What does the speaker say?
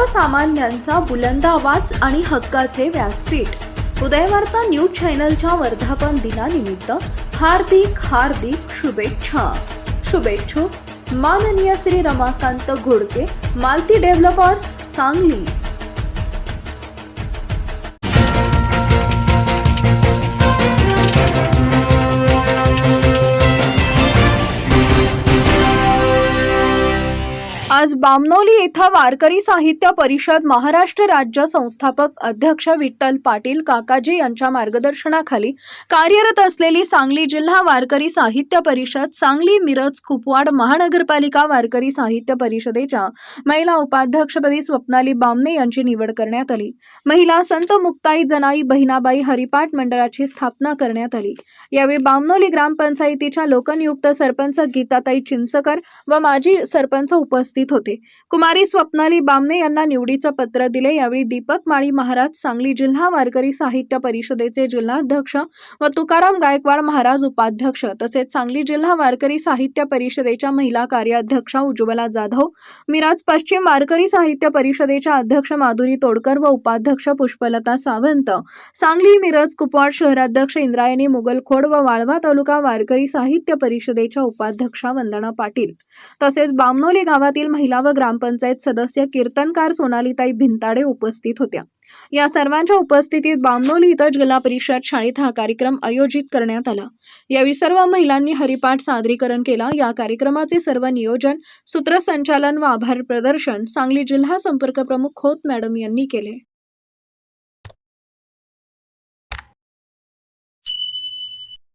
सर्वसामान्यांचा बुलंद आवाज आणि हक्काचे व्यासपीठ. उदयवार्ता न्यूज चॅनलच्या वर्धापन दिनानिमित्त हार्दिक हार्दिक शुभेच्छा. शुभेच्छुक. माननीय श्री रमाकांत घोडके मालती डेव्हलपर्स सांगली. आज बामनोली इथं वारकरी साहित्य परिषद महाराष्ट्र राज्य संस्थापक अध्यक्ष विठ्ठल पाटील काकाजी यांच्या मार्गदर्शनाखाली कार्यरत असलेली सांगली जिल्हा वारकरी साहित्य परिषद सांगली मिरज कुपवाड महानगरपालिका वारकरी साहित्य परिषदेच्या महिला उपाध्यक्षपदी स्वप्नाली बामने यांची निवड करण्यात आली. महिला संत मुक्ताई जनाई बहिणाबाई हरिपाठ मंडळाची स्थापना करण्यात आली. यावेळी बामनोली ग्रामपंचायतीच्या लोकनियुक्त सरपंच गीताताई चिंचकर व माजी सरपंच उपस्थित उपस्थित होते. कुमारी स्वप्नाली बामणे यांना निवडीचं पत्र दिले. यावेळी दीपक माळी महाराज सांगली जिल्हा वारकरी साहित्य परिषदेचे जिल्हाध्यक्ष व तुकाराम गायकवाड महाराज उपाध्यक्ष तसेच सांगली जिल्हा वारकरी साहित्य परिषदेच्या महिला कार्याध्यक्षा उज्ज्वला जाधव मिराज पश्चिम वारकरी साहित्य परिषदेच्या अध्यक्ष माधुरी तोडकर व उपाध्यक्ष पुष्पलता सावंत सांगली मिरज कुपवाड शहराध्यक्ष इंद्रायणी मुगलखोड व वाळवा तालुका वारकरी साहित्य परिषदेच्या उपाध्यक्षा वंदना पाटील तसेच बामनोली गावातील महिला व ग्रामपंचायत सदस्य कीर्तनकार सोनालीताई भिंताडे उपस्थित होत्या. या सर्वांच्या उपस्थितीत बामनोली इथं जिल्हा परिषद शाळेत हा कार्यक्रम आयोजित करण्यात आला. यावेळी सर्व महिलांनी हरिपाठ सादरीकरण केला. या कार्यक्रमाचे सर्व नियोजन सूत्रसंचालन व आभार प्रदर्शन सांगली जिल्हा संपर्क प्रमुख खोत मॅडम यांनी केले.